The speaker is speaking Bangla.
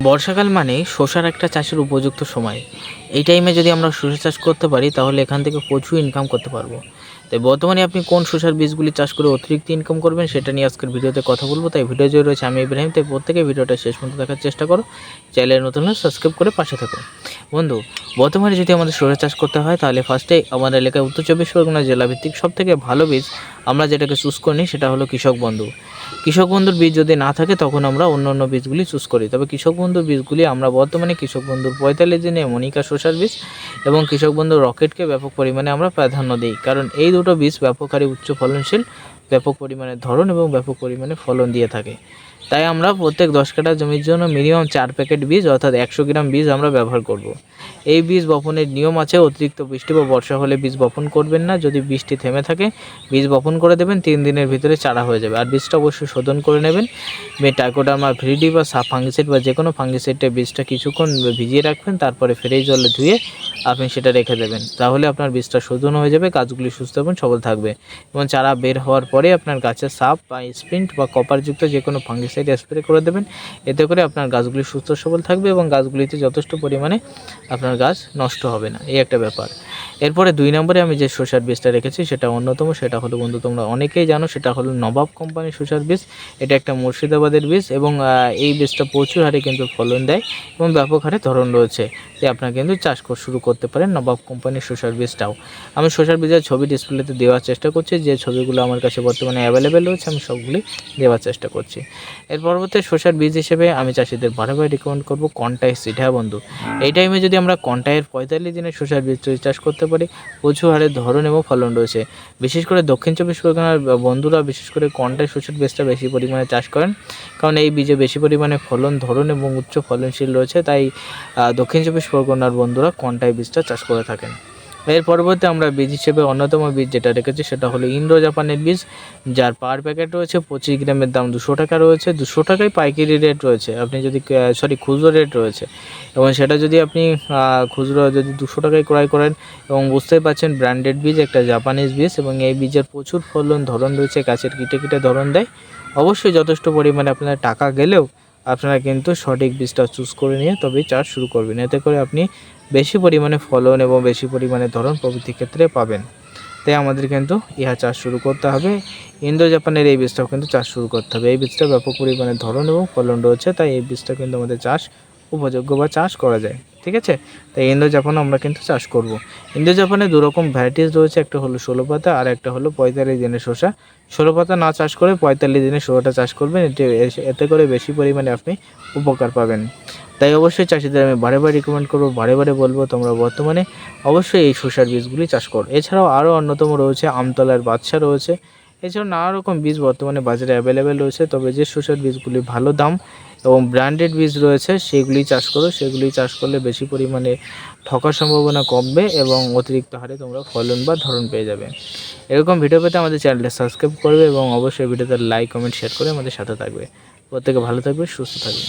বর্ষাকাল মানে শসার একটা চাষের উপযুক্ত সময়। এই টাইমে যদি আমরা শসা চাষ করতে পারি, তাহলে এখান থেকে প্রচুর ইনকাম করতে পারব। তাই বর্তমানে আপনি কোন শসার বীজগুলি চাষ করে অতিরিক্ত ইনকাম করবেন, সেটা নিয়ে আজকের ভিডিওতে কথা বলব। তাই ভিডিও জুড়ে রয়েছে আমি ইব্রাহিম। তাই প্রত্যেকে ভিডিওটা শেষ পর্যন্ত দেখার চেষ্টা করো। চ্যানেল নতুন হলে সাবস্ক্রাইব করে পাশে থাকো। বন্ধু, বর্তমানে যদি আমাদের শসা চাষ করতে হয়, তাহলে ফার্স্টে আমাদের এলাকায় উত্তর চব্বিশ পরগনা জেলা ভিত্তিক সব থেকে ভালো বীজ আমরা যেটাকে চুজ করি সেটা হলো কৃষক বন্ধু। কৃষক বন্ধুর বীজ যদি না থাকে তখন আমরা অন্য অন্য বীজগুলি চুজ করি। তবে কৃষক বন্ধুর বীজগুলি আমরা বর্তমানে কৃষক বন্ধুর পঁয়তাল্লিশ দিনে মনিকা শসার বীজ এবং কৃষক বন্ধুর রকেটকে ব্যাপক পরিমাণে আমরা প্রাধান্য দিই। কারণ এই দুটো বীজ ব্যাপক হারে উচ্চ ফলনশীল, ব্যাপক পরিমাণে ধরন এবং ব্যাপক পরিমাণে ফলন দিয়ে থাকে। তাই আমরা প্রত্যেক দশ কাঠা জমির জন্য মিনিমাম চার প্যাকেট বীজ, অর্থাৎ একশো গ্রাম বীজ আমরা ব্যবহার করব। এই বীজ বপনের নিয়ম আছে, অতিরিক্ত বৃষ্টি বা বর্ষা হলে বীজ বপন করবেন না। যদি বৃষ্টি থেমে থাকে, বীজ বপন করে দেবেন, তিন দিনের ভিতরে চারা হয়ে যাবে। আর বীজটা অবশ্যই শোধন করে নেবেন। টাইকোডার্মা ভিরিডি বা সাপ ফাঙ্গিসাইড বা যে কোনো ফাঙ্গিসাইডে বীজটা কিছুক্ষণ ভিজিয়ে রাখবেন, তারপরে ফ্রেশ জলে ধুয়ে আপনি সেটা রেখে দেবেন। তাহলে আপনার বীজটা শোধন হয়ে যাবে গাছগুলি সুস্থ এবং সবল থাকবে। এবং চারা বের হওয়ার পরে আপনার গাছের সাপ বা স্প্রিন্ট বা কপারযুক্ত যে কোনো ফাঙ্গিসাইড স্প্রে করে দেবেন। এতে করে আপনার গাছগুলি সুস্থ সবল থাকবে এবং গাছগুলিতে যথেষ্ট পরিমাণে আপনার গাছ নষ্ট হবে না। এই একটা ব্যাপার। এরপরে দুই নম্বরে আমি যে শসার বীজটা রেখেছি, সেটা অন্যতম, সেটা হলো বন্ধু, তোমরা অনেকেই জানো, সেটা হলো নবাব কোম্পানির শসার বীজ। এটা একটা মুর্শিদাবাদের বীজ এবং এই বীজটা প্রচুর হারে কিন্তু ফলন দেয় এবং ব্যাপক হারে ধরন রয়েছে। তাই আপনারা কিন্তু চাষ শুরু করতে পারেন নবাব কোম্পানির শসার বীজটাও। আমি শসার বীজের ছবি ডিসপ্লেতে দেওয়ার চেষ্টা করছি। যে ছবিগুলো আমার কাছে বর্তমানে অ্যাভেলেবেল রয়েছে, আমি সবগুলি দেওয়ার চেষ্টা করছি। এর পরবর্তী শসার বীজ হিসেবে আমি চাষিদের বারবার রিকমেন্ড করব কন্টাই সিড হ্যাঁ বন্ধু? এই টাইমে যদি আমরা কন্টাইয়ের পঁয়তাল্লিশ দিনের শসার বীজ চাষ করতে পারি প্রচুর হারে ধরন এবং ফলন রয়েছে। বিশেষ করে দক্ষিণ চব্বিশ পরগনার বন্ধুরা বিশেষ করে কন্টাই শস্যের বীজটা বেশি পরিমাণে চাষ করেন কারণ এই বীজে বেশি পরিমাণে ফলন ধরন এবং উচ্চ ফলনশীল রয়েছে তাই দক্ষিণ চব্বিশ পরগনার বন্ধুরা কন্টাই বীজটা চাষ করে থাকেন। এর পরবর্তী আমরা বীজ হিসেবে অন্যতম বীজ যেটা রেখেছি সেটা হলো ইন্ডো জাপানের বীজ, যার পার প্যাকেট রয়েছে পঁচিশ গ্রামের দাম দুশো টাকা রয়েছে। দুশো টাকায় পাইকারি রেট রয়েছে। আপনি যদি সরি খুচরো রেট রয়েছে। এবং সেটা যদি আপনি খুচরো যদি দুশো টাকায় ক্রয় করেন এবং বুঝতেই পারছেন ব্র্যান্ডেড বীজ একটা জাপানিজ বীজ এবং এই বীজের প্রচুর ফলন, ধরন রয়েছে, গাছের কিটে কিটে ধরন দেয়, অবশ্যই যথেষ্ট পরিমাণে আপনার টাকা গেলেও আপনারা কিন্তু সঠিক বীজটা চুজ করে নিয়ে তবেই চাষ শুরু করবেন। এতে করে আপনি বেশি পরিমাণে ফলন এবং বেশি পরিমাণে ধরন প্রভৃতি ক্ষেত্রে পাবেন। তাই আমাদের কিন্তু ইহা চাষ শুরু করতে হবে। ইন্দো জাপানের এই বীজটাও কিন্তু চাষ শুরু করতে হবে। এই বীজটা ব্যাপক পরিমাণে ধরন এবং ফলন রয়েছে, তাই এই বীজটা কিন্তু আমাদের চাষ উপযোগ্য বা চাষ করা যায়। ঠিক আছে? তাই ইন্দো জাপানও আমরা কিন্তু চাষ করব। ইন্দো জাপানে দু রকম ভ্যারাইটিস রয়েছে, একটা হলো ষোলো পাতা আর একটা হলো পঁয়তাল্লিশ দিনের শসা। ষোলো পাতা না চাষ করে পঁয়তাল্লিশ দিনের ষোলোটা চাষ করবেন, এতে এতে করে বেশি পরিমাণে আপনি উপকার পাবেন। তাই অবশ্যই চাষিদের আমি বারে বারে রিকমেন্ড করব, বারে বারে বলব তোমরা বর্তমানে অবশ্যই এই শসার বীজগুলি চাষ করো। এছাড়াও আরও অন্যতম রয়েছে আমতলার বাদশা রয়েছে। এছাড়াও নানা রকম বীজ বর্তমানে বাজারে অ্যাভেলেবেল রয়েছে। তবে যে শসার বীজগুলি ভালো দাম এবং ব্র্যান্ডেড বীজ রয়েছে, সেগুলি চাষ করো। সেগুলি চাষ করলে বেশি পরিমাণে ঠকার সম্ভাবনা কমবে এবং অতিরিক্ত হারে তোমরা ফলন বা ধরন পেয়ে যাবে। এরকম ভিডিও পেতে আমাদের চ্যানেলটা সাবস্ক্রাইব করবে এবং অবশ্যই ভিডিওতে লাইক কমেন্ট শেয়ার করে আমাদের সাথে থাকবে। প্রত্যেকে ভালো থাকবে, সুস্থ থাকবে।